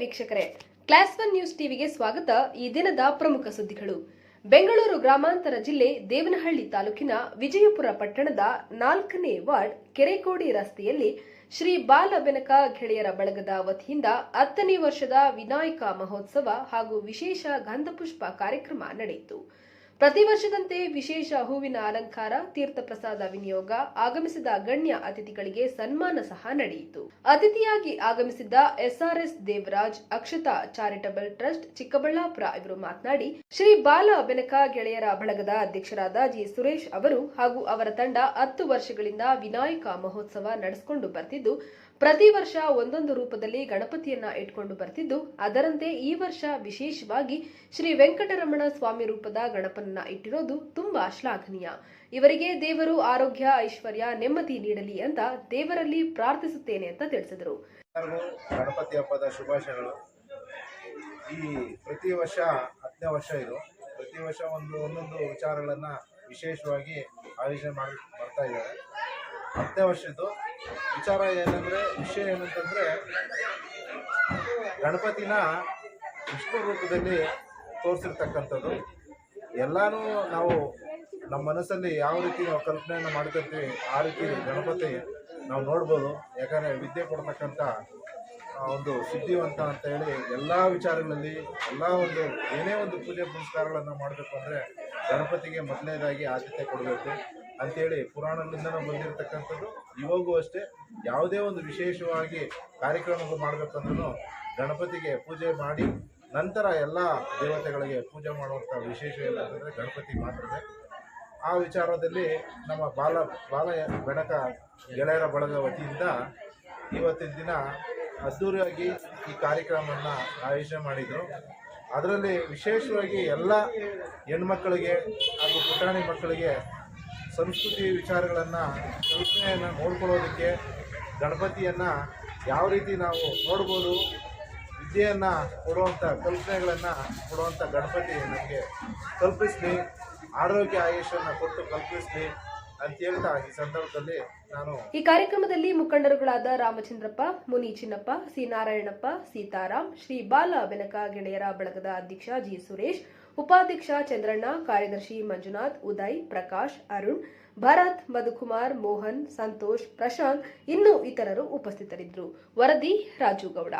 ವೀಕ್ಷಕರೇ. Class one news ಟಿವಿಗೆ ಸ್ವಾಗತ. ಈ ದಿನದ ಪ್ರಮುಖ ಸುದ್ದಿಗಳು. ಬೆಂಗಳೂರು ಗ್ರಾಮಾಂತರ ಜಿಲ್ಲೆ ದೇವನಹಳ್ಳಿ ತಾಲೂಕಿನ ವಿಜಯಪುರ ಪಟ್ಟಣದ ನಾಲ್ಕನೇ ವಾರ್ಡ್ ಕೆರೆಕೋಡಿ ರಸ್ತೆಯಲ್ಲಿ ಶ್ರೀ ಬಾಲಬೆನಕ ಗೆಳೆಯರ ಬಳಗದ ವತಿಯಿಂದ ಹತ್ತನೇ ವರ್ಷದ ವಿನಾಯಕ ಮಹೋತ್ಸವ ಹಾಗೂ ವಿಶೇಷ ಗಂಧಪುಷ್ಪ ಕಾರ್ಯಕ್ರಮ ನಡೆಯಿತು. ಪ್ರತಿ ವರ್ಷದಂತೆ ವಿಶೇಷ ಹೂವಿನ ಅಲಂಕಾರ ತೀರ್ಥ ಪ್ರಸಾದ ವಿನಿಯೋಗ, ಆಗಮಿಸಿದ ಗಣ್ಯ ಅತಿಥಿಗಳಿಗೆ ಸನ್ಮಾನ ಸಹ ನಡೆಯಿತು. ಅತಿಥಿಯಾಗಿ ಆಗಮಿಸಿದ್ದ SRS Devaraj, Akshata charitable trust, Chikkaballapura ಇವರು ಮಾತನಾಡಿ, ಶ್ರೀ ಬಾಲ ಬೆನಕ ಗೆಳೆಯರ ಬಳಗದ ಅಧ್ಯಕ್ಷರಾದ ಜಿ. ಸುರೇಶ್ ಅವರು ಹಾಗೂ ಅವರ ತಂಡ ಹತ್ತು ವರ್ಷಗಳಿಂದ ವಿನಾಯಕ ಮಹೋತ್ಸವ ನಡೆಸಿಕೊಂಡು ಬರ್ತಿದ್ದು, ಪ್ರತಿ ವರ್ಷ ಒಂದೊಂದು ರೂಪದಲ್ಲಿ ಗಣಪತಿಯನ್ನ ಇಟ್ಕೊಂಡು ಬರ್ತಿದ್ದು, ಅದರಂತೆ ಈ ವರ್ಷ ವಿಶೇಷವಾಗಿ ಶ್ರೀ ವೆಂಕಟರಮಣ ಸ್ವಾಮಿ ರೂಪದ ಇಟ್ಟಿರೋದು ತುಂಬಾ ಶ್ಲಾಘನೀಯ. ಇವರಿಗೆ ದೇವರು ಆರೋಗ್ಯ, ಐಶ್ವರ್ಯ, ನೆಮ್ಮದಿ ನೀಡಲಿ ಅಂತ ದೇವರಲ್ಲಿ ಪ್ರಾರ್ಥಿಸುತ್ತೇನೆ ಅಂತ ತಿಳಿಸಿದರು. ಗಣಪತಿ ಹಬ್ಬದ ಶುಭಾಶಯಗಳು. ಈ ಪ್ರತಿ ವರ್ಷ, ಹತ್ತನೇ ವರ್ಷ ಇದು. ಪ್ರತಿ ವರ್ಷ ಒಂದು, ಒಂದೊಂದು ವಿಚಾರಗಳನ್ನು ವಿಶೇಷವಾಗಿ ಆಯೋಜನೆ ಮಾಡಿ ಬರ್ತಾ ಇದ್ದಾರೆ. ಹತ್ತನೇ ವರ್ಷದ್ದು ವಿಚಾರ ಏನಂದ್ರೆ, ವಿಷಯ ಏನಂತಂದ್ರೆ, ಗಣಪತಿನ ವಿಷ್ಣು ರೂಪದಲ್ಲಿ ತೋರಿಸಿರ್ತಕ್ಕಂಥದ್ದು. ಎಲ್ಲನೂ ನಾವು ನಮ್ಮ ಮನಸ್ಸಲ್ಲಿ ಯಾವ ರೀತಿ ನಾವು ಕಲ್ಪನೆಯನ್ನು ಮಾಡ್ತಿರ್ತೀವಿ, ಆ ರೀತಿ ಗಣಪತಿ ನಾವು ನೋಡ್ಬೋದು. ಯಾಕಂದರೆ ವಿದ್ಯೆ ಕೊಡ್ತಕ್ಕಂಥ ಒಂದು ಸಿದ್ಧಿವಂತ ಅಂತ ಹೇಳಿ ಎಲ್ಲ ವಿಚಾರಗಳಲ್ಲಿ ಎಲ್ಲ ಒಂದು ಏನೇ ಒಂದು ಪೂಜೆ ಪುನಸ್ಕಾರಗಳನ್ನು ಮಾಡಬೇಕು ಅಂದರೆ ಗಣಪತಿಗೆ ಮೊದಲನೇದಾಗಿ ಆದ್ಯತೆ ಕೊಡಬೇಕು. ಅಂತೇಳಿ ಪುರಾಣದಿಂದನೂ ಬಂದಿರತಕ್ಕಂಥದ್ದು, ಇವಾಗೂ ಅಷ್ಟೇ ಯಾವುದೇ ಒಂದು ವಿಶೇಷವಾಗಿ ಕಾರ್ಯಕ್ರಮಗಳು ಮಾಡಬೇಕಂದ್ರೂ ಗಣಪತಿಗೆ ಪೂಜೆ ಮಾಡಿ ನಂತರ ಎಲ್ಲ ದೇವತೆಗಳಿಗೆ ಪೂಜೆ ಮಾಡುವಂಥ ವಿಶೇಷ ಏನಂತಂದರೆ ಗಣಪತಿ ಮಾತ್ರವೇ ಆ ವಿಚಾರದಲ್ಲಿ ನಮ್ಮ ಬಾಲ ಬಾಲ ಬೆಳಕ ಗೆಳೆಯರ ಬಳಗ ವತಿಯಿಂದ ಇವತ್ತಿನ ದಿನ ಅದ್ದೂರಿಯಾಗಿ ಈ ಕಾರ್ಯಕ್ರಮವನ್ನು ಆಯೋಜನೆ ಮಾಡಿದರು. ಅದರಲ್ಲಿ ವಿಶೇಷವಾಗಿ ಎಲ್ಲ ಹೆಣ್ಮಕ್ಕಳಿಗೆ ಹಾಗೂ ಪುಟಾಣಿ ಮಕ್ಕಳಿಗೆ ಸಂಸ್ಕೃತಿ ವಿಚಾರಗಳನ್ನು ಕಲ್ಪನೆಯನ್ನು ನೋಡ್ಕೊಳ್ಳೋದಕ್ಕೆ ಗಣಪತಿಯನ್ನು ಯಾವ ರೀತಿ ನಾವು ನೋಡ್ಬೋದು ವಿದ್ಯೆಯನ್ನು ಕೊಡುವಂಥ ಕಲ್ಪನೆಗಳನ್ನು ಕೊಡುವಂಥ ಗಣಪತಿ ನಮಗೆ ಕಲ್ಪಿಸಲಿ, ಆರೋಗ್ಯ ಆಯುಷನ್ನು ಕೊಟ್ಟು ಕಲ್ಪಿಸಲಿ ಅಂತ ಹೇಳ್ತಾ ಈ ಸಂದರ್ಭದಲ್ಲಿ ನಾನು ಈ ಕಾರ್ಯಕ್ರಮದಲ್ಲಿ ಮುಖಂಡರುಗಳಾದ ರಾಮಚಂದ್ರಪ್ಪ, ಮುನಿ ಚಿನ್ನಪ್ಪ, ಸಿ ನಾರಾಯಣಪ್ಪ ಸೀತಾರಾಮ್ ಶ್ರೀ ಬಾಲ ಬೆನಕ ಗೆಳೆಯರ ಬಳಗದ ಅಧ್ಯಕ್ಷ ಜಿ ಸುರೇಶ್, ಉಪಾಧ್ಯಕ್ಷ ಚಂದ್ರಣ್ಣ, ಕಾರ್ಯದರ್ಶಿ ಮಂಜುನಾಥ್, ಉದಯ್, ಪ್ರಕಾಶ್, ಅರುಣ್, ಭರತ್, ಮಧುಕುಮಾರ್, ಮೋಹನ್, ಸಂತೋಷ್, ಪ್ರಶಾಂತ್ ಇನ್ನೂ ಇತರರು ಉಪಸ್ಥಿತರಿದ್ದರು. ವರದಿ ರಾಜು ಗೌಡ